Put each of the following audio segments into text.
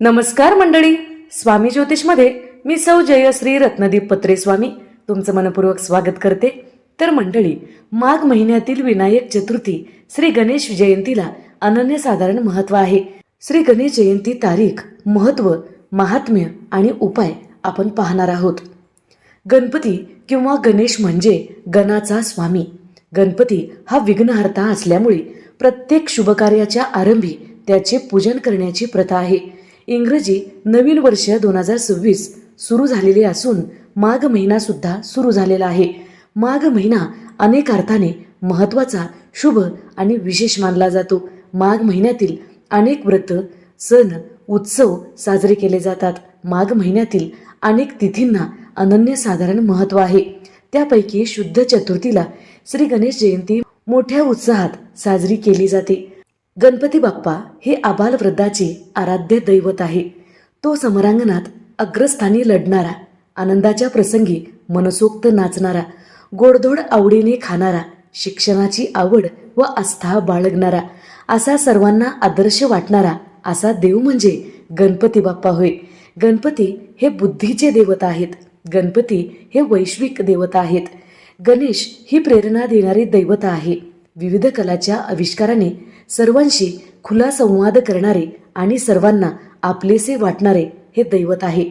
नमस्कार मंडळी. स्वामी ज्योतिषमध्ये मी सौ जयश्री रत्नदीप पत्रे स्वामी तुमचं मनपूर्वक स्वागत करते. तर मंडळी माघ महिन्यातील विनायक चतुर्थी श्री गणेश जयंतीला अनन्यसाधारण महत्त्व आहे. श्री गणेश जयंती तारीख महत्त्व महात्म्य आणि उपाय आपण पाहणार आहोत. गणपती किंवा गणेश म्हणजे गणाचा स्वामी. गणपती हा विघ्नहर्ता असल्यामुळे प्रत्येक शुभकार्याच्या आरंभी त्याचे पूजन करण्याची प्रथा आहे. इंग्रजी नवीन वर्ष दोन हजार सव्वीस सुरू झालेले असून माघ महिना सुद्धा सुरू झालेला आहे. माघ महिना अनेक अर्थाने महत्त्वाचा शुभ आणि विशेष मानला जातो. माघ महिन्यातील अनेक व्रत सण उत्सव साजरे केले जातात. माघ महिन्यातील अनेक तिथींना अनन्यसाधारण महत्त्व आहे. त्यापैकी शुद्ध चतुर्थीला श्री गणेश जयंती मोठ्या उत्साहात साजरी केली जाते. गणपती बाप्पा हे आबालवृद्धाचे आराध्य दैवत आहे. तो समरांगणात अग्रस्थानी लढणारा आनंदाच्या प्रसंगी मनसोक्त नाचणारा गोडधोड आवडीने खाणारा शिक्षणाची आवड व आस्था बाळगणारा असा सर्वांना आदर्श वाटणारा असा देव म्हणजे गणपती बाप्पा होय. गणपती हे बुद्धीचे देवता आहेत. गणपती हे वैश्विक देवता आहेत. गणेश ही प्रेरणा देणारी दैवता आहे. विविध कलाच्या आविष्काराने सर्वांशी खुला संवाद करणारे आणि सर्वांना आपलेसे वाटणारे हे दैवत आहे.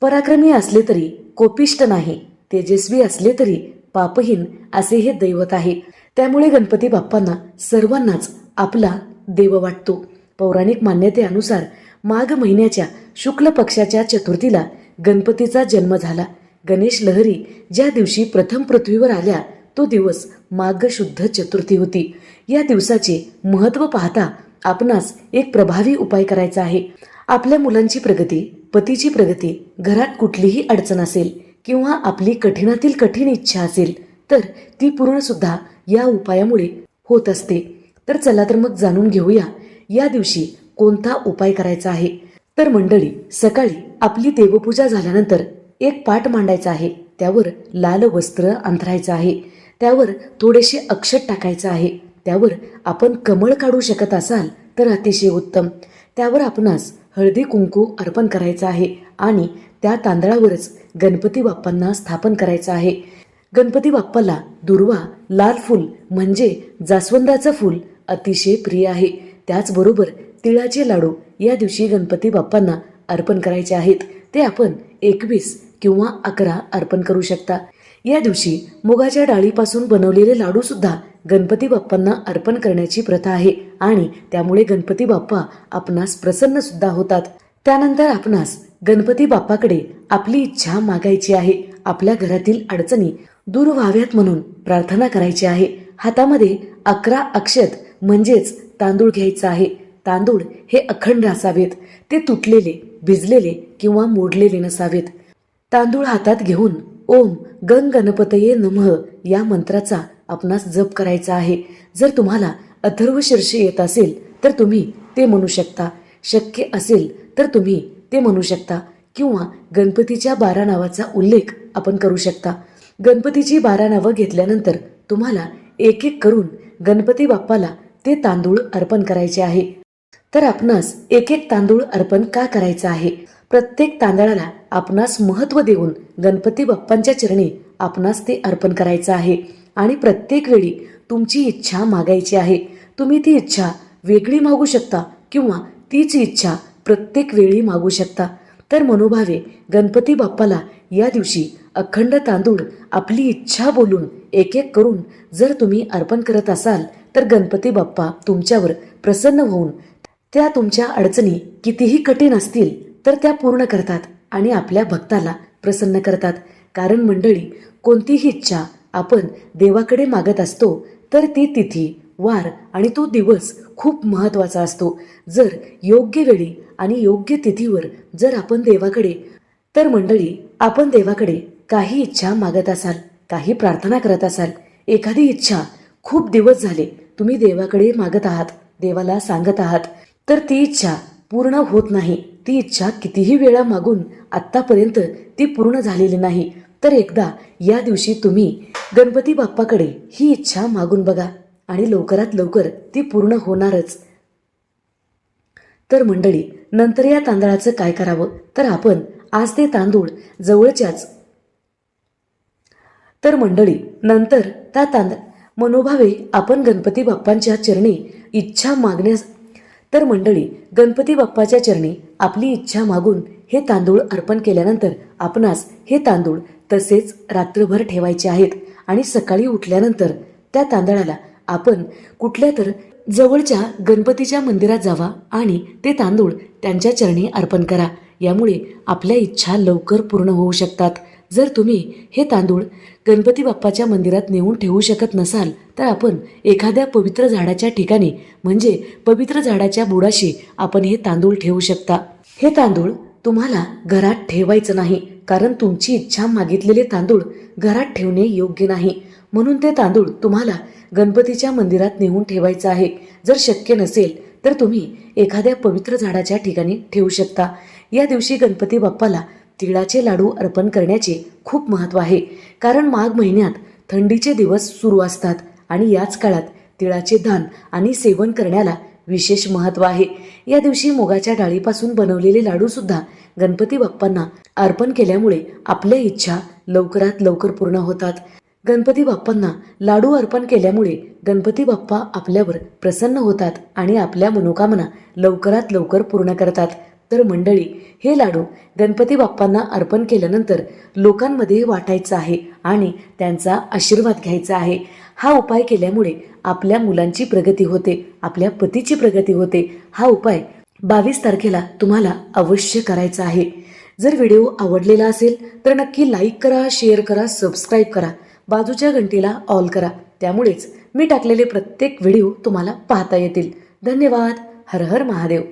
पराक्रमी असले तरी कोपिष्ट नाही तेजस्वी असले तरी पापहीन असे हे दैवत आहे. त्यामुळे गणपती बाप्पांना सर्वांनाच आपला देव वाटतो. पौराणिक मान्यतेनुसार माघ महिन्याच्या शुक्ल पक्षाच्या चतुर्थीला गणपतीचा जन्म झाला. गणेश लहरी ज्या दिवशी प्रथम पृथ्वीवर आल्या तो दिवस मार्गशुद्ध चतुर्थी होती. या दिवसाचे महत्त्व पाहता आपणास एक प्रभावी उपाय करायचा आहे. आपल्या मुलांची प्रगती पतीची प्रगती घरात कुठलीही अडचण असेल किंवा आपली कठीणातील कठीण इच्छा असेल तर ती पूर्ण सुद्धा या उपायामुळे होत असते. तर चला तर मग जाणून घेऊया या दिवशी कोणता उपाय करायचा आहे? तर मंडळी सकाळी आपली देवपूजा झाल्यानंतर एक पाठ मांडायचा आहे. त्यावर लाल वस्त्र अंथरायचं आहे. त्यावर थोडेसे अक्षत टाकायचं आहे. त्यावर आपण कमळ काढू शकत असाल तर अतिशय उत्तम. त्यावर आपणास हळदी कुंकू अर्पण करायचं आहे आणि त्या तांदळावरच गणपती बाप्पांना स्थापन करायचं आहे. गणपती बाप्पाला दुर्वा लाल फूल म्हणजे जास्वंदाचं फूल अतिशय प्रिय आहे. त्याचबरोबर तिळाचे लाडू या दिवशी गणपती बाप्पांना अर्पण करायचे आहेत. ते आपण एकवीस किंवा अकरा अर्पण करू शकता. या दिवशी मुगाच्या डाळीपासून बनवलेले लाडू सुद्धा गणपती बाप्पांना अर्पण करण्याची प्रथा आहे आणि त्यामुळे गणपती बाप्पा आपणास प्रसन्न सुद्धा होतात. त्यानंतर आपणास गणपती बाप्पाकडे आपली इच्छा मागायची आहे. आपल्या घरातील अडचणी दूर व्हाव्यात म्हणून प्रार्थना करायची आहे. हातामध्ये अकरा अक्षत म्हणजेच तांदूळ घ्यायचा आहे. तांदूळ हे अखंड असावेत. ते तुटलेले भिजलेले किंवा मोडलेले नसावेत. तांदूळ हातात घेऊन ओम गंग गणपतये नमः या मंत्राचा आपणास जप करायचा आहे. जर तुम्हाला अथर्व शीर्ष येत असेल तर तुम्ही ते म्हणू शकता. शक्य असेल तर तुम्ही ते म्हणू शकता. किंवा गणपतीच्या बारा नावाचा उल्लेख आपण करू शकता. गणपतीची बारा नावं घेतल्यानंतर तुम्हाला एक एक करून गणपती बाप्पाला ते तांदूळ अर्पण करायचे आहे. तर आपणास एक एक तांदूळ अर्पण का करायचं आहे? प्रत्येक तांदळाला आपणास महत्त्व देऊन गणपती बाप्पांच्या चरणी आपणास ते अर्पण करायचं आहे. आणि प्रत्येक वेळी तुमची इच्छा मागायची आहे. तुम्ही ती इच्छा वेगळी मागू शकता किंवा तीच इच्छा प्रत्येक वेळी मागू शकता. तर मनोभावे गणपती बाप्पाला या दिवशी अखंड तांदूळ आपली इच्छा बोलून एक एक करून जर तुम्ही अर्पण करत असाल तर गणपती बाप्पा तुमच्यावर प्रसन्न होऊन त्या तुमच्या अडचणी कितीही कठीण असतील तर त्या पूर्ण करतात आणि आपल्या भक्ताला प्रसन्न करतात. कारण मंडळी कोणतीही इच्छा आपण देवाकडे मागत असतो तर ती तिथी वार आणि तो दिवस खूप महत्त्वाचा असतो. जर योग्य वेळी आणि योग्य तिथीवर जर आपण देवाकडे तर मंडळी आपण देवाकडे काही इच्छा मागत असाल काही प्रार्थना करत असाल एखादी इच्छा खूप दिवस झाले तुम्ही देवाकडे मागत आहात देवाला सांगत आहात तर ती इच्छा पूर्ण होत नाही. ती इच्छा कितीही वेळा मागून आत्तापर्यंत ती पूर्ण झालेली नाही. तर एकदा या दिवशी तुम्ही गणपती बाप्पाकडे ही इच्छा मागून बघा आणि लवकरात लवकर ती पूर्ण होणारच. तर मंडळी नंतर या तांदळाचं काय करावं? तर आपण आज ते तांदूळ जवळच्याच तर मंडळी नंतर त्या तांद मनोभावे आपण गणपती बाप्पांच्या चरणी इच्छा मागण्यास तर मंडळी गणपती बाप्पाच्या चरणी आपली इच्छा मागून हे तांदूळ अर्पण केल्यानंतर आपणास हे तांदूळ तसेच रात्रभर ठेवायचे आहेत आणि सकाळी उठल्यानंतर त्या तांदळाला आपण कुठल्या तर जवळच्या गणपतीच्या मंदिरात जावा आणि ते तांदूळ त्यांच्या चरणी अर्पण करा. यामुळे आपल्या इच्छा लवकर पूर्ण होऊ शकतात. जर तुम्ही हे तांदूळ गणपती बाप्पाच्या मंदिरात नेऊन ठेवू शकत नसाल तर आपण एखाद्या पवित्र झाडाच्या ठिकाणी म्हणजे पवित्र झाडाच्या बुडाशी आपण हे तांदूळ ठेवू शकता. हे तांदूळ तुम्हाला घरात ठेवायचं नाही कारण तुमची इच्छा मागितलेले तांदूळ घरात ठेवणे योग्य नाही. म्हणून ते तांदूळ तुम्हाला गणपतीच्या मंदिरात नेऊन ठेवायचं आहे. जर शक्य नसेल तर तुम्ही एखाद्या पवित्र झाडाच्या ठिकाणी ठेवू शकता. या दिवशी गणपती बाप्पाला तिळाचे लाडू अर्पण करण्याचे खूप महत्त्व आहे. कारण माघ महिन्यात थंडीचे दिवस सुरू असतात आणि याच काळात तिळाचे दान आणि सेवन करण्याला विशेष महत्त्व आहे. या दिवशी मुगाच्या डाळीपासून बनवलेले लाडूसुद्धा गणपती बाप्पांना अर्पण केल्यामुळे आपल्या इच्छा लवकरात लवकर पूर्ण होतात. गणपती बाप्पांना लाडू अर्पण केल्यामुळे गणपती बाप्पा आपल्यावर प्रसन्न होतात आणि आपल्या मनोकामना लवकरात लवकर पूर्ण करतात. तर मंडळी हे लाडू गणपती बाप्पांना अर्पण केल्यानंतर लोकांमध्ये वाटायचं आहे आणि त्यांचा आशीर्वाद घ्यायचा आहे. हा उपाय केल्यामुळे आपल्या मुलांची प्रगती होते आपल्या पतीची प्रगती होते. हा उपाय बावीस तारखेला तुम्हाला अवश्य करायचा आहे. जर व्हिडिओ आवडलेला असेल तर नक्की लाईक करा शेअर करा सबस्क्राईब करा. बाजूच्या घंटीला ऑल करा. त्यामुळेच मी टाकलेले प्रत्येक व्हिडिओ तुम्हाला पाहता येतील. धन्यवाद. हर हर महादेव.